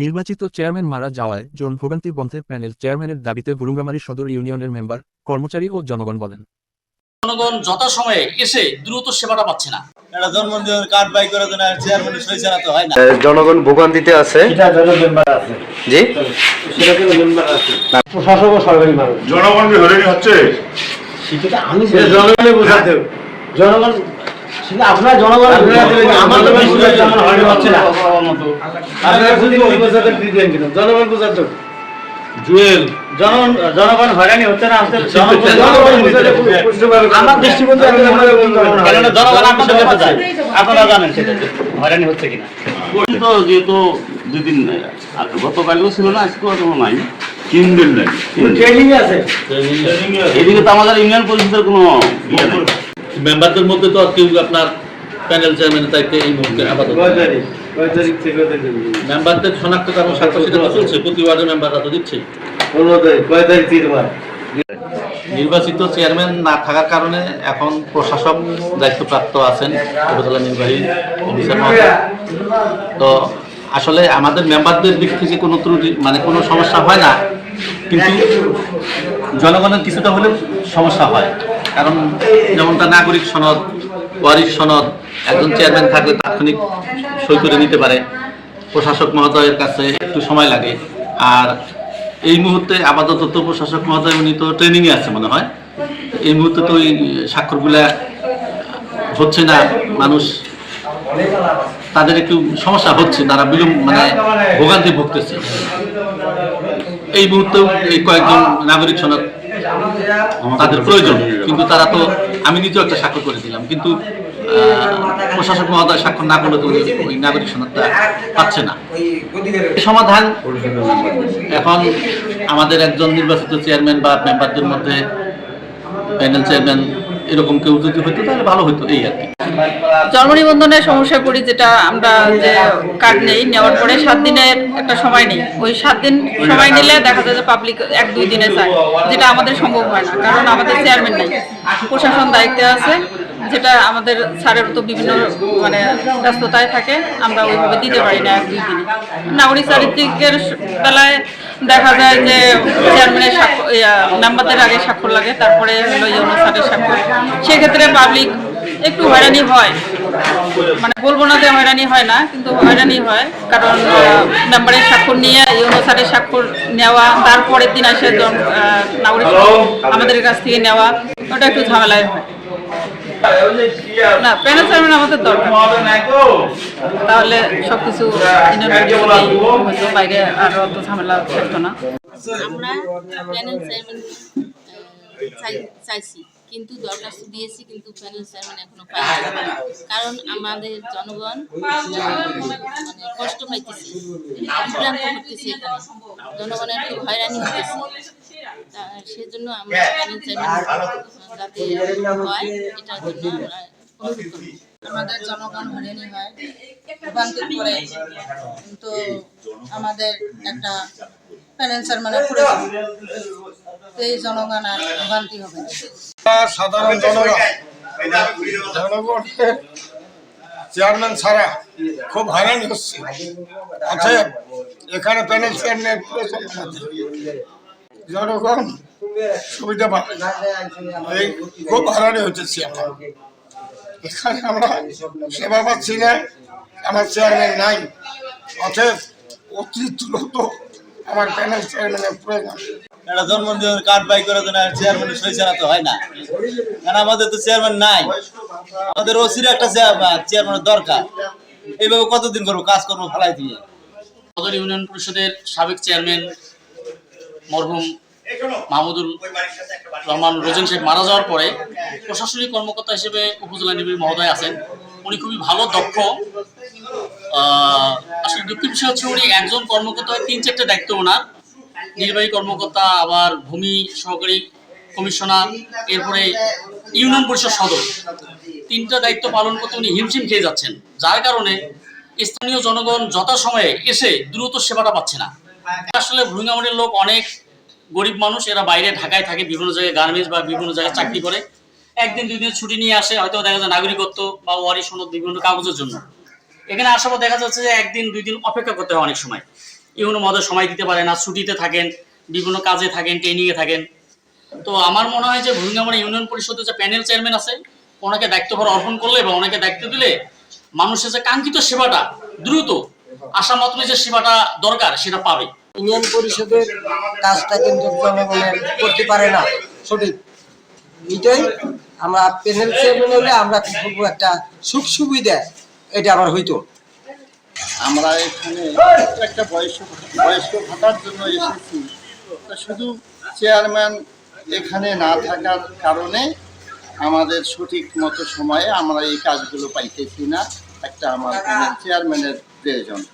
নির্বাচিত চেয়ারম্যান মারা যাওয়ায় জন ভোগান্তি বন্ধে প্যানেল চেয়ারম্যানের দাবিতে বুরুঙ্গামারী সদর ইউনিয়নের মেম্বার কর্মচারী ও জনগণ বলেন। জনগণ যথাসময়ে এসে দ্রুত সেবাটা পাচ্ছে না। একটা জন্মদিনের কার্ড বাই করে দেন আর চেয়ারম্যানের সই ছাড়া তো হয় না। জনগণ ভোগান্তিতে আছে? জি? প্রশাসক ও সরকারি মানুষ। হচ্ছে? বোঝাতে জনগণ আপনার জনগণ হচ্ছে না। আপনারা শুধু ওই বোঝাতে দিবেন কিনা? জনগণ বোঝাতে জুয়েল। জনগণ জনগণ হয়রানি হচ্ছে না। আমার জনগণ আপনাদের কাছে যায় আপনারা জানেন সেটা হয়রানি হচ্ছে কিনা। তো যেহেতু দুই দিন আর গতকালও ছিল না আজকেও নাই। তিন দিন নাই ট্রেনিং আছে। এদিকে তো আমাদের ইউনিয়ন পরিষদের কোনো ইয়ে নেই। মেম্বারদের মধ্যে তো আর কেউ আপনার প্যানেল চেয়ারম্যানের দায়িত্বে এই মুহূর্তে আপাতত মেম্বারদের শনাক্তকরণ স্বার্থ সেটা তো চলছে প্রতি ওয়ার্ডের মেম্বাররা তো দিচ্ছে। নির্বাচিত চেয়ারম্যান না থাকার কারণে এখন প্রশাসক দায়িত্বপ্রাপ্ত আছেন উপজেলা নির্বাহী অফিসার। তো আসলে আমাদের মেম্বারদের দিক থেকে কোনো ত্রুটি মানে কোনো সমস্যা হয় না কিন্তু জনগণের কিছুটা হলেও সমস্যা হয়। কারণ যেমনটা নাগরিক সনদ, ওয়ারিশ সনদ, একজন চেয়ারম্যান থাকলে তাৎক্ষণিক সই করে নিতে পারে। প্রশাসক মহোদয়ের কাছে একটু সময় লাগে। আর এই মুহূর্তে আপাতত তো প্রশাসক মহোদয়, উনি তো ট্রেনিংয়ে আছে মনে হয়। এই মুহূর্তে তো ওই স্বাক্ষরগুলা হচ্ছে না। মানুষ তাদের একটু সমস্যা হচ্ছে, তারা বিলম্ব মানে ভোগান্তি ভুগতেছে। এই মুহূর্তেও এই কয়েকজন নাগরিক সনদ তাদের প্রয়োজন, কিন্তু তারা তো আমি নিজেও একটা স্বাক্ষর করে দিলাম, কিন্তু প্রশাসক মহোদয় স্বাক্ষর না করলে তো ওই নাগরিক সনদটা পাচ্ছে না। সমাধান এখন আমাদের একজন নির্বাচিত চেয়ারম্যান বা মেম্বারদের মধ্যে প্যানেল চেয়ারম্যান এরকম কেউ যদি হইতো, তাহলে ভালো হতো এই আর কি। জন্ম নিবন্ধনের সমস্যায় পড়ি যেটা আমরা যে কার্ড নেই, নেওয়ার পরে সাত দিনের একটা সময় নেই। ওই সাত দিন সময় নিলে দেখা যায় যে পাবলিক এক, দুই দিনে চায় যেটা আমাদের সম্ভব হয় না, কারণ আমাদের চেয়ারম্যান নেই। প্রশাসন দায়িত্বে আছে, যেটা আমাদের স্যারের তো বিভিন্ন মানে ব্যস্ততায় থাকে, আমরা ওইভাবে দিতে পারি না এক, দুই দিনে। নাগরিক চারিত্রিকের বেলায় দেখা যায় যে চেয়ারম্যানের স্বাক্ষর মেম্বারদের আগে স্বাক্ষর লাগে তারপরে হলো ইউনো স্যারের স্বাক্ষর সেক্ষেত্রে পাবলিক একটু হয়রানি হয়। মানে বলব না যে হয়রানি হয় না কিন্তু হয়রানি হয় কারণ মেম্বারের স্বাক্ষর নিয়ে ইউনো স্যারের স্বাক্ষর নেওয়া তারপরের দিন আসে নাগরিক আমাদের কাছ থেকে নেওয়া ওটা একটু ঝামেলায় হয়। না প্যানেল চেয়ারম্যান আমাদের দরকার। তাহলে সবকিছু হতো বাইরে আর অত ঝামেলা থাকতো না। আমরা প্যানেল চেয়ারম্যান চাইছি। কিন্তু দরখাস্ত দিয়েছি কিন্তু প্যানেল চেয়ারম্যান এখনও পাইনি। কারণ আমাদের জনগণ মানে কষ্ট পাইতেছে। বিভ্রান্ত জনগণের খুব হয়রানি হতেছে সেজন্য আমরা চেয়ারম্যান যাতে হয় এটার জন্য আমরা অনুরোধ আমাদের জনগণ হয়রানি হয় ভোগান্তির পরে কিন্তু আমাদের একটা ফাইন্যান্সার মানে প্রয়োজন তো এই জনগণ আর ভোগান্তি হবে সাধারণ জনগণ জনগণের চেয়ারম্যান ছাড়া খুব হয়রানি হচ্ছে। অতএব এখানে প্যানেল চেয়ারম্যান। জনগণ সুবিধা পাবে। এই খুব হয়রানি হচ্ছে আমরা এখানে আমরা সেবা পাচ্ছি না আমার চেয়ারম্যান নাই। অতএব অতি দ্রুত আমার প্যানেল চেয়ারম্যানের প্রয়োজন। একটা জন্মদিনের কার্ড বাই চেয়ারম্যানের সই ছাড়া তো হয় না। কারণ আমাদের তো চেয়ারম্যান নাই। আমাদের ওসির একটা চেয়ারম্যানের দরকার। এইভাবে কতদিন করব? কাজ করব ফেলাই দিয়ে। সদর ইউনিয়ন পরিষদের সাবেক চেয়ারম্যান মরহুম মাহমুদুল রহমান রোজেন সাহেব মারা যাওয়ার পরে প্রশাসনিক কর্মকর্তা হিসেবে উপজেলা নির্বাহী মহোদয় আছেন। উনি খুবই ভালো দক্ষ। আসলে দুঃখের বিষয় হচ্ছে উনি একজন কর্মকর্তা তিন চারটে দায়িত্ব ওনার। নির্বাহী কর্মকর্তা আবার ভূমি সহকারী কমিশনার এরপরে ইউনিয়ন পরিষদ সদর তিনটা দায়িত্ব পালন করতে উনি হিমশিম খেয়ে যাচ্ছেন যার কারণে স্থানীয় জনগণ যথাসময়ে এসে দ্রুত সেবাটা পাচ্ছে না। আসলে ভুঙ্গামুড়ির লোক অনেক গরিব মানুষ, এরা বাইরে ঢাকায় থাকে, বিভিন্ন জায়গায় গার্মেন্টস বা বিভিন্ন জায়গায় চাকরি করে। একদিন, দুই দিনের ছুটি নিয়ে আসে, হয়তো দেখা যায় নাগরিকত্ব বা ওয়ারি সনদ বিভিন্ন কাগজের জন্য। এখানে আসার পর দেখা যাচ্ছে যে একদিন, দুই দিন অপেক্ষা করতে হয় অনেক সময়। ইউনো মহোদয় সময় দিতে পারে না, ছুটিতে থাকেন, বিভিন্ন কাজে থাকেন ট্রেনিংয়ে থাকেন। তো আমার মনে হয় যে ভুরুঙ্গামারি ইউনিয়ন পরিষদের যে প্যানেল চেয়ারম্যান আছে, ওনাকে দায়িত্বভার অর্পণ করলে বা ওনাকে দায়িত্ব দিলে মানুষের যে কাঙ্ক্ষিত সেবাটা দ্রুত আশা মতন যে সেবাটা দরকার সেটা পাবে। ইউনিয়ন পরিষদের কাজটা কিন্তু জনগণের করতে পারে না। সঠিক। এটাই আমরা প্যানেল চেয়ারম্যান হলে আমরা কি করব একটা সুখ সুবিধা এটা আমার হইতো। আমরা এখানে একটা বয়স্ক বয়স্ক ভাতার জন্য এসেছি। তো শুধু চেয়ারম্যান এখানে না থাকার কারণে আমাদের সঠিক মতো সময়ে আমরা এই কাজগুলো পাইতেছি না। একটা আমার চেয়ারম্যানের 这也行